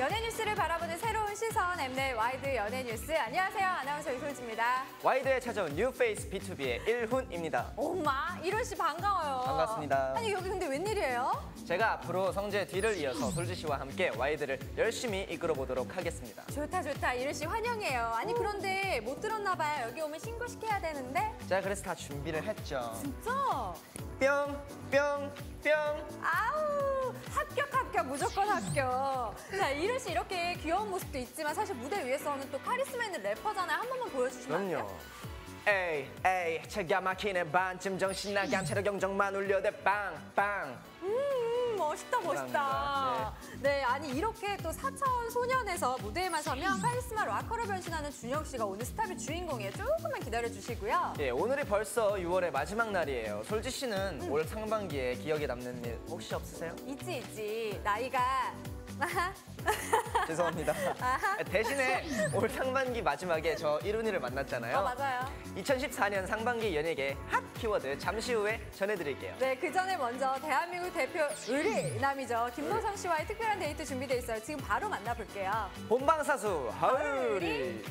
연예 뉴스를 바라보는 새로운 시선 엠넷 와이드 연예 뉴스 안녕하세요 아나운서 이솔지입니다. 와이드에 찾아온 뉴페이스 B2B의 일훈입니다. 엄마 이론 씨 반가워요. 반갑습니다. 아니 여기 근데 웬일이에요? 제가 앞으로 성재 뒤를 이어서 솔지 씨와 함께 와이드를 열심히 이끌어 보도록 하겠습니다. 좋다 좋다 이론 씨 환영해요. 아니 그런데 못 들었나 봐요. 여기 오면 신고시켜야 되는데 제가 그래서 다 준비를 했죠. 진짜? 뿅, 뿅, 뿅. 아우 합격 합격 무조건 합격. 자 이론 씨 이렇게 귀여운 모습도 있지만 사실 무대 위에서는 또 카리스마 있는 래퍼잖아요. 한 번만 보여주시면 안 그럼요. 돼요? 에이, 에이, 제가 막히네 반쯤 정신 나게 한 차례 경정만 울려 대 빵, 빵. 음, 멋있다, 멋있다. 감사합니다. 네. 아니 이렇게 또 4차원 소년에서 무대에만 서면 카리스마 락커로 변신하는 준영 씨가 오늘 스탑의 주인공이에요. 조금만 기다려 주시고요. 예, 오늘이 벌써 6월의 마지막 날이에요. 솔지 씨는 음. 올 상반기에 기억에 남는 일 혹시 없으세요? 있지, 있지. 나이가 죄송합니다. 아하. 대신에 올 상반기 마지막에 저 이룬이를 만났잖아요. 어, 맞아요. 2014년 상반기 연예계 핫 키워드 잠시 후에 전해드릴게요. 네, 그 전에 먼저 대한민국 대표 의리남이죠. 김노성 씨와의 특별한 데이트 준비돼 있어요. 지금 바로 만나볼게요. 본방사수 하울이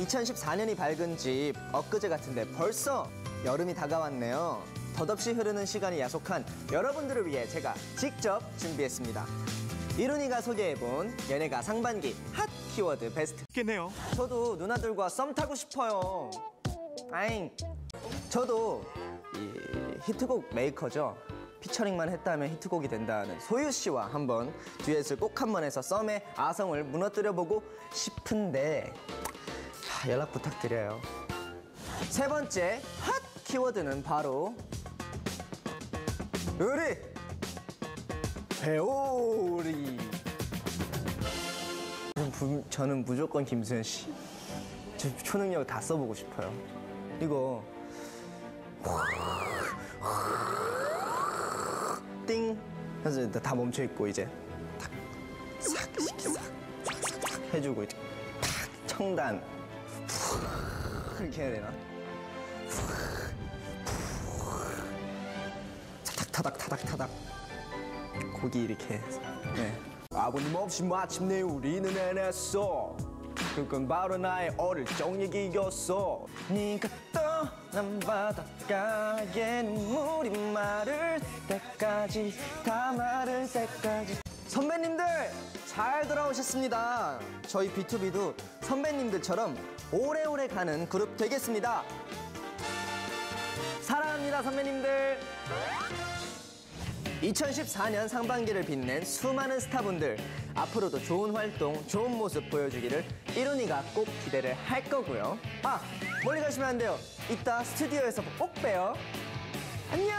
2014년이 밝은 집 엊그제 같은데 벌써 여름이 다가왔네요. 덧없이 흐르는 시간이 야속한 여러분들을 위해 제가 직접 준비했습니다. 이룬이가 소개해본 연예가 상반기 핫 키워드 베스트 겠네요. 저도 누나들과 썸 타고 싶어요. 아잉. 저도 이 히트곡 메이커죠. 피처링만 했다면 히트곡이 된다는 소유 씨와 한번 듀엣을 꼭 한번 해서 썸의 아성을 무너뜨려 보고 싶은데 하, 연락 부탁드려요. 세 번째 핫 키워드는 바로 우리 배오리. 저는 무조건 김수현 씨. 저 초능력 다 써보고 싶어요. 이거 띵 해서 다 멈춰 있고 이제 탁싹 해주고 이제 탁 청단 이렇게 해야 되나? 타닥 타닥 타닥. 고기 이렇게 해서. 네. 아버님 없이 마침내 우리는 해냈어. 그건 바로 나의 어릴 적 얘기였어. 네가 떠난 바닷가에 눈물이 마를 때까지 다 마를 때까지. 선배님들 잘 돌아오셨습니다. 저희 B2B도 선배님들처럼 오래오래 가는 그룹 되겠습니다. 사랑합니다 선배님들 2014년 상반기를 빛낸 수많은 스타분들 앞으로도 좋은 활동, 좋은 모습 보여주기를 이룬이가 꼭 기대를 할 거고요. 아 멀리 가시면 안 돼요. 이따 스튜디오에서 꼭 봬요. 안녕.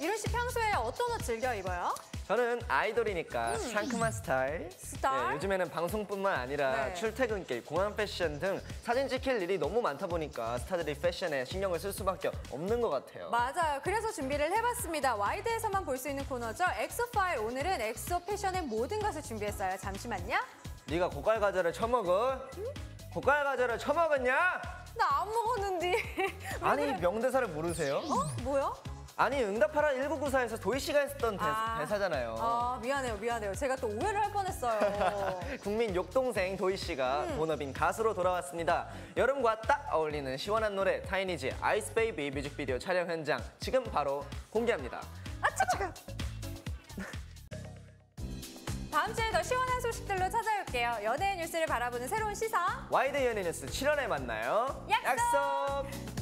이론 씨 평소에 어떤 옷 즐겨 입어요? 저는 아이돌이니까 상큼한 스타일. 음. 스타일? 네, 요즘에는 방송뿐만 아니라 네. 출퇴근길, 공항 패션 등 사진 찍힐 일이 너무 많다 보니까 스타들이 패션에 신경을 쓸 수밖에 없는 것 같아요. 맞아요. 그래서 준비를 해봤습니다. 와이드에서만 볼 수 있는 코너죠. 엑소 파일 오늘은 엑소 패션의 모든 것을 준비했어요. 잠시만요. 네가 고깔 과자를 처먹어? 고깔 과자를 처먹었냐? 나 안 먹었는데. 아니 명대사를 모르세요? 어? 뭐야? 아니 응답하라 1994에서 도희 씨가 했던 대, 아. 사잖아요 아 미안해요, 미안해요. 제가 또 오해를 할 뻔했어요. 국민 욕동생 도희 씨가 음. 본업인 가수로 돌아왔습니다. 여름과 딱 어울리는 시원한 노래 타이니지 아이스 베이비 뮤직비디오 촬영 현장 지금 바로 공개합니다. 다음 주에 더 시원한 소식들로 찾아올게요. 연예인 뉴스를 바라보는 새로운 시선. 와이드 연예 뉴스 7월에 만나요. 약속! 약속!